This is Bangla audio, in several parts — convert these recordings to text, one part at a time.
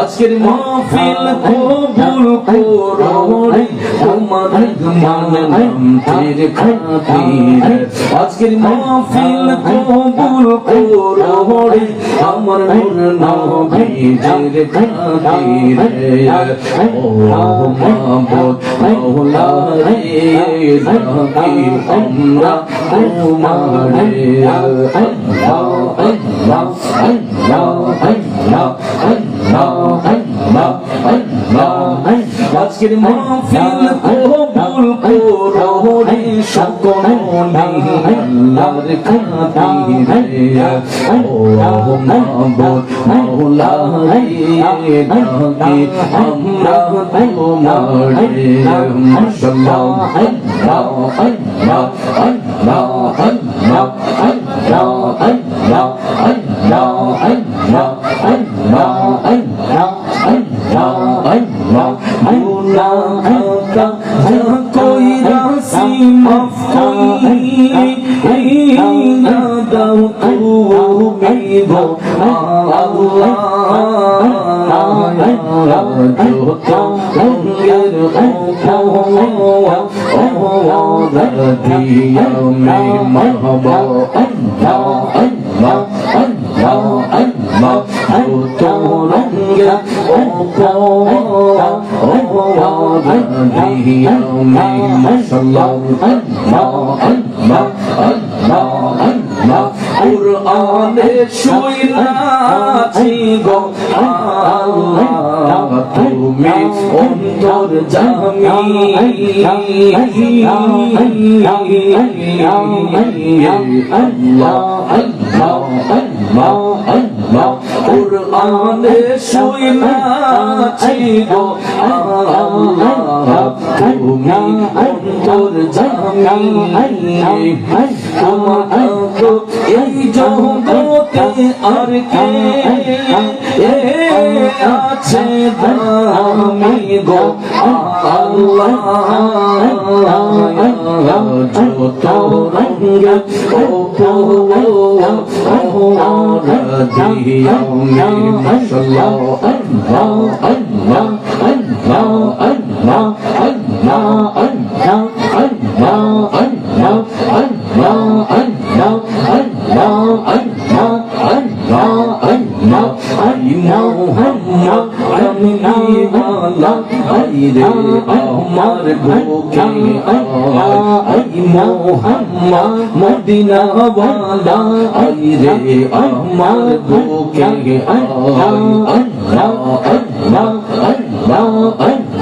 আজকের মাহফিল কবুল করো। রে তোমার মানন্তের খাতির আজকের মাহফিল কবুল করো রে আমার নূর নবীজির খাতির ও মাহবুব মাওলা রে রাখি আমরা তোমারে আল্লাহ আল্লাহ আল্লাহ আল্লাহ আল্লাহ আজকের মাহফিল কবুল করো রে সকল আল্লাহর খাতিরে ও মাহবুব মাওলা রে রাখি আমরা তোমারে মাশাআল্লাহ আল্লাহ আল্লাহ আল্লাহ আল্লাহ আল্লাহ আল্লাহ আল্লাহ আল্লাহ আল্লাহ আল্লাহ আল্লাহ الله الله الله الله কুরআনে শুইলাছি গো আল্লাহ তুমি অন্তর জামি আল্লাহ আল্লাহ আল্লাহ আল্লাহ কুরআনে শুইলাছি গো আল্লাহ তুমি অন্তর জামি তোমার এই জগতে আর কে আছে দামি গো আল্লাহ যত রঙ দিয়ামি মশাল্লাহ আল্লাহ আল্লাহ আল্লাহ আল্লাহ আল্লাহ আল্লাহ আল্লাহ রে আমার বুকে আই মোহাম্মদ মদিনা বালা আই রে আমার বুকে আল্লাহ আল্লাহ আল্লাহ আল্লাহ।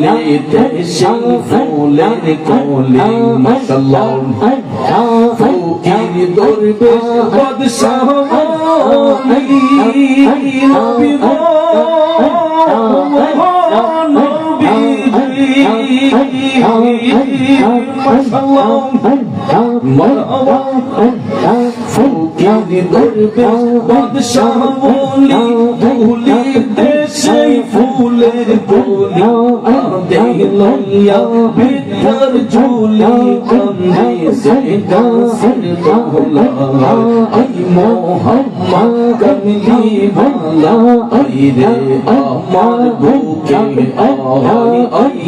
ليت الشمس لقولي ما شاء الله فوقي درب بادشاه نبي نبي ما شاء الله فوقي درب بادشاه بولي بولي شي فولي بولي দেলইয়া ভিতর ঝুলি কন্দে সে গাছের দোলা আই মোহাম্মদ কমলি ভালা আই রে আমার বুকে আই আই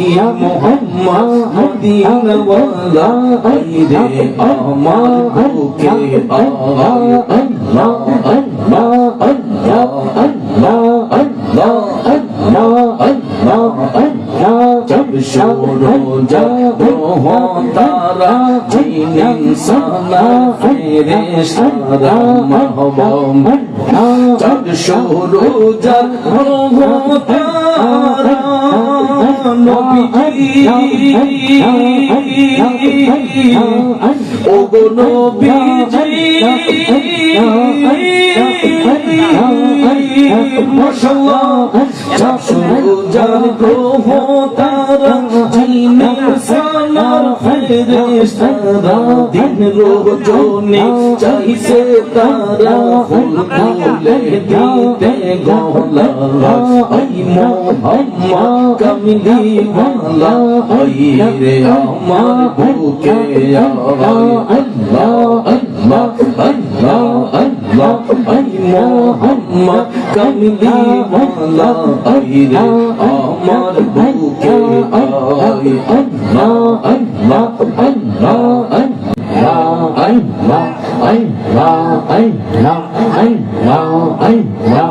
মোহাম্মদ মদিনা ওয়ালা আই রে আমার বুকে আই আল্লাহ আল্লাহ আল্লাহ আল্লাহ আল্লাহ। শুরু জাগ্রহ তারা চিন সালা ফেরে সারা মহবম চাঁদ শুরু জাগ্রহ তারা নবীজি ওগো নবীজি সূরজার গ্রহ তারা জিনে সালার ফেরেশতারা দিন রোজনে চাইছে তারা ফুল দিতে গলা আই মোহাম্মদ কামলি ওয়ালা আই রে আমার বুকে আল্লাহ আল্লাহ আল্লাহ আল্লাহ আই মোহাম্মদ কামলি ওয়ালা আই রে আমার বুকে আই আল্লাহ আল্লাহ আল্লাহ আল্লাহ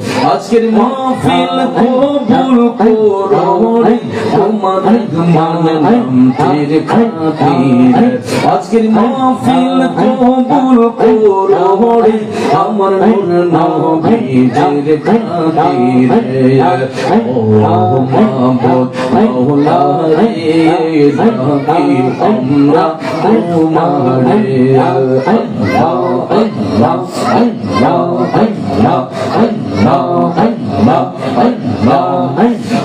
আজকের মাহফিল কবুল করো তোমার মানন্তের খাতির আজকের মাহফিল কবুল করো আমার নূর নবীজির খাতির ও মাহবুব মাওলা রে নাকি আমরা তোমারে আল্লাহ আল্লাহ আল্লাহ আল্লাহ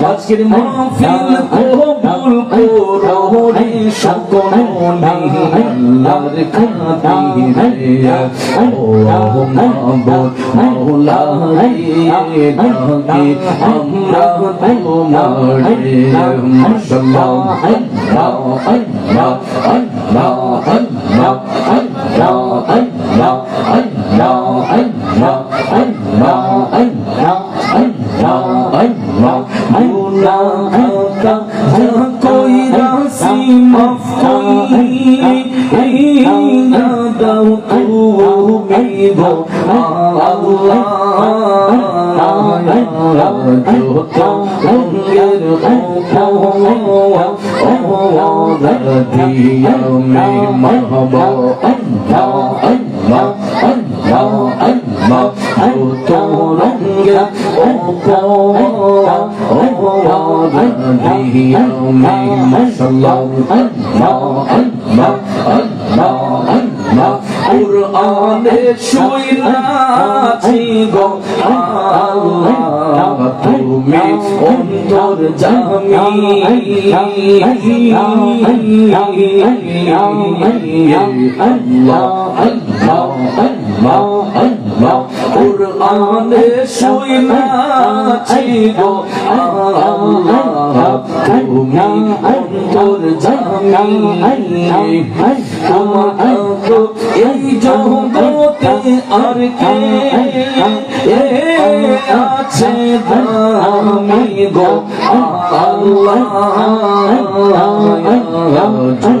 আজকের মাহফিল কবুল করো সকল আল্লাহর খাতিরে ও মাহবুব মাওলা রে নাকি আমরা তোমারে মাশাআল্লাহ আল্লাহ আল্লাহ আল্লাহ আল্লাহ আল্লাহ আল্লাহ আল্লাহ আল্লাহ محبا الله الله الله الله أنت ربي الله به يومي مصلى الله الله الله الله কোরআনে শুইলাছি গো আল্লাহ, তুমি অন্তর জামি আল্লাহ আল্লাহ আল্লাহ আল্লাহ। কুরআনে শুইনাছি গো আল্লাহ তুমি অন্তর জামি তোমার এই জগতে আর কে আছে দামি গো আল্লাহ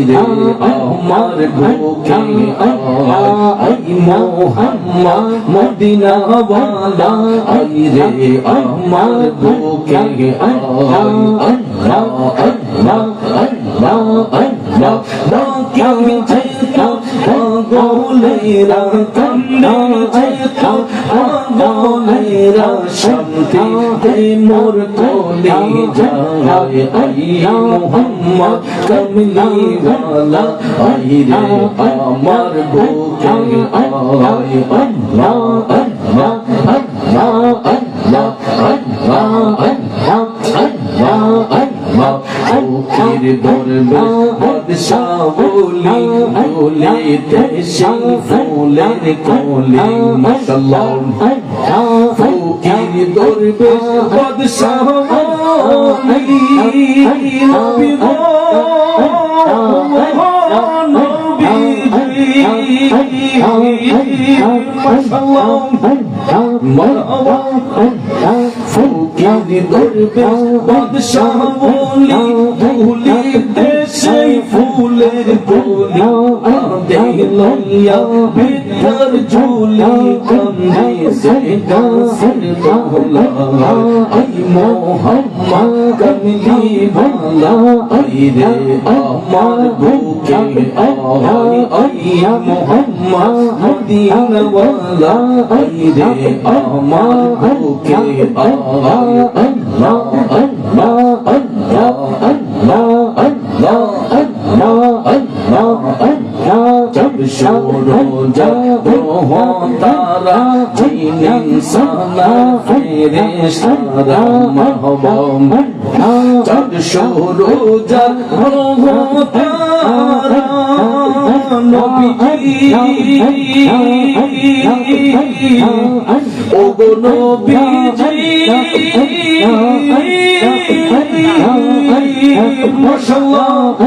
রে আমার বুকে আই মোহাম্মদ মদিনা ওয়ালা আই রে আমার বুকে আল্লাহ আল্লাহ আল্লাহ আল্লাহ ডাকে যেতা পাগলেরা কান্না যেতা পাগলেরা শান্তি দে মোর কোলে যায় আই মোহাম্মদ কমলি ওয়ালা আই রে আমার বুকে আয় আল্লাহ আল্লাহ আল্লাহ আল্লাহ আল্লাহ আল্লাহ আল্লাহ আল্লাহ ফকির দরবে বাদশাহ বলে দুলি দুলিতে সেই ফুলের কলি তিনি দরবেশ বাদশাহ আলী নবী গো ফকির দরবেশ বাদশাহ বলি ভুলি দেশে ফুলের বলি দেখিয়া ভিতর ঝুলি কন্দে সে গাছের দোলা আই মোহাম্মদ কমলি ভালা আই রে আমার বুকে আই আই মোহাম্মদ মদিনাওয়ালা আই রে আমার বুকে আই আল্লাহ আল্লাহ আল্লাহ আল্লাহ আল্লাহ আল্লাহ जब शोरो जब हो तारा जीनी सना फेरे सारा महबम जब शोरो जब हो तारा नबी ओगो नबी जी মাশাআল্লাহ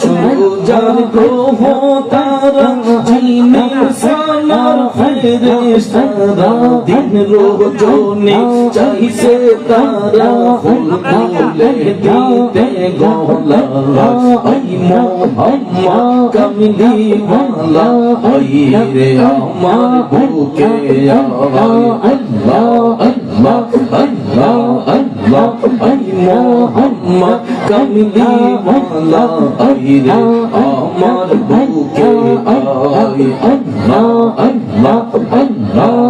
সুজার গ্রহ তারা জিনে সালার ফেরেশতারা দিন রোজনে চাইছে তারা ফুল ফুলে দিতে গোলা আই মোহাম্মদ কমলি ওয়ালা আই রে আমার বুকে আল্লাহ আল্লাহ আল্লাহ আল্লাহ আল্লাহ আইনা আম্মা কামলি মালা আইরে আমার বুকে আই আল্লাহ আল্লাহ আল্লাহ